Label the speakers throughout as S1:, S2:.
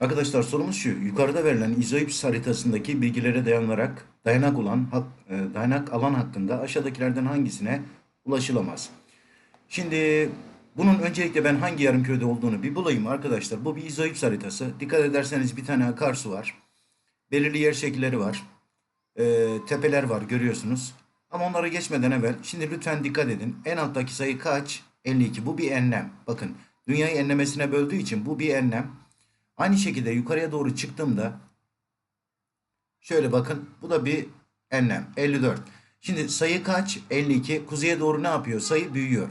S1: Arkadaşlar sorumuz şu. Yukarıda verilen izoips haritasındaki bilgilere dayanarak dayanak olan e, dayanak alan hakkında aşağıdakilerden hangisine ulaşılamaz? Şimdi bunun öncelikle ben hangi yarımkürede olduğunu bir bulayım arkadaşlar. Bu bir izoips haritası. Dikkat ederseniz bir tane akarsu var. Belirli yer şekilleri var. E, tepeler var görüyorsunuz. Ama onları geçmeden evvel şimdi lütfen dikkat edin. En alttaki sayı kaç? 52. Bu bir enlem. Bakın dünyayı enlemesine böldüğü için bu bir enlem. Aynı şekilde yukarıya doğru çıktığımda şöyle bakın bu da bir enlem 54. Şimdi sayı kaç? 52. Kuzeye doğru ne yapıyor? Sayı büyüyor.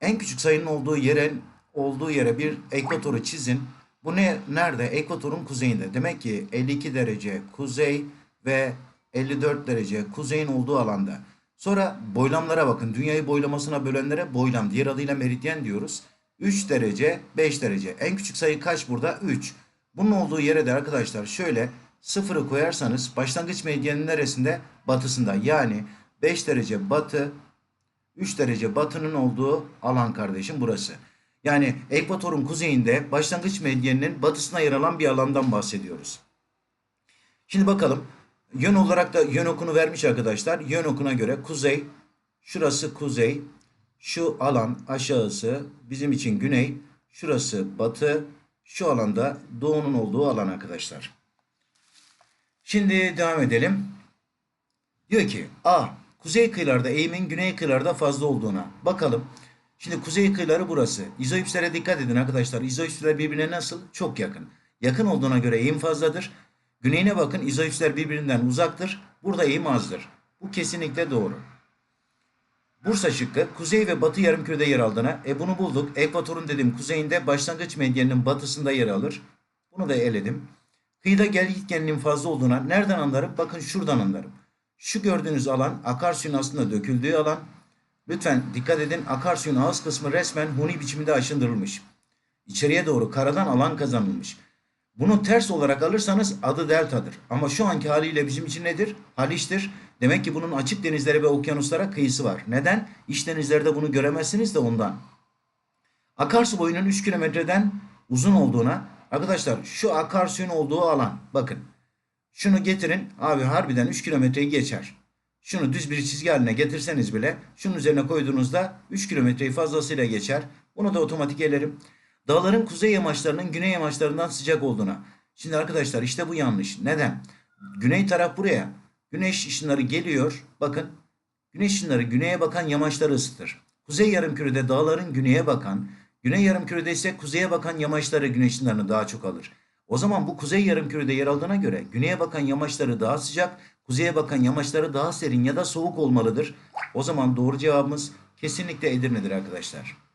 S1: En küçük sayının olduğu yere olduğu yere bir ekvatoru çizin. Bu ne nerede? Ekvatorun kuzeyinde. Demek ki 52 derece kuzey ve 54 derece kuzeyin olduğu alanda. Sonra boylamlara bakın. Dünyayı boylamasına bölenlere boylam. Diğer adıyla meridyen diyoruz. 3 derece 5 derece. En küçük sayı kaç burada? 3. Bunun olduğu yere de arkadaşlar şöyle sıfırı koyarsanız başlangıç meridyenin neresinde? Batısında. Yani 5 derece batı 3 derece batının olduğu alan kardeşim burası. Yani ekvatorun kuzeyinde başlangıç meridyeninin batısına yer alan bir alandan bahsediyoruz. Şimdi bakalım. Yön olarak da yön okunu vermiş arkadaşlar. Yön okuna göre kuzey, şurası kuzey, şu alan aşağısı bizim için güney, şurası batı, şu alanda doğunun olduğu alan arkadaşlar. Şimdi devam edelim. Diyor ki A. Kuzey kıyılarda eğimin güney kıyılarda fazla olduğuna. Bakalım. Şimdi kuzey kıyıları burası. İzoipslere dikkat edin arkadaşlar. İzoipsler birbirine nasıl? Çok yakın. Yakın olduğuna göre eğim fazladır. Güneyine bakın izoipsler birbirinden uzaktır. Burada eğim azdır. Bu kesinlikle doğru. Bursa şıkkı kuzey ve batı yarımkürede yer aldığına. E bunu bulduk. Ekvatorun dedim kuzeyinde başlangıç medyanının batısında yer alır. Bunu da eledim. Kıyıda gel gitgenliğin fazla olduğuna nereden anlarım? Bakın şuradan anlarım. Şu gördüğünüz alan akarsuyun aslında döküldüğü alan. Lütfen dikkat edin akarsuyun ağız kısmı resmen huni biçiminde aşındırılmış. İçeriye doğru karadan alan kazanılmış. Bunu ters olarak alırsanız adı deltadır. Ama şu anki haliyle bizim için nedir? Haliç'tir. Demek ki bunun açık denizlere ve okyanuslara kıyısı var. Neden? İç denizlerde bunu göremezsiniz de ondan. Akarsu boyunun 3 kilometreden uzun olduğuna arkadaşlar şu akarsuyun olduğu alan bakın. Şunu getirin abi harbiden 3 kilometreyi geçer. Şunu düz bir çizgi haline getirseniz bile şunun üzerine koyduğunuzda 3 kilometreyi fazlasıyla geçer. Bunu da otomatik elerim. Dağların kuzey yamaçlarının güney yamaçlarından sıcak olduğuna. Şimdi arkadaşlar işte bu yanlış. Neden? Güney taraf buraya. Güneş ışınları geliyor. Bakın. Güneş ışınları güneye bakan yamaçları ısıtır. Kuzey yarımkürede dağların güneye bakan, güney yarımkürede ise kuzeye bakan yamaçları güneş ışınlarını daha çok alır. O zaman bu kuzey yarımkürede yer aldığına göre güneye bakan yamaçları daha sıcak, kuzeye bakan yamaçları daha serin ya da soğuk olmalıdır. O zaman doğru cevabımız kesinlikle Edirne'dir arkadaşlar.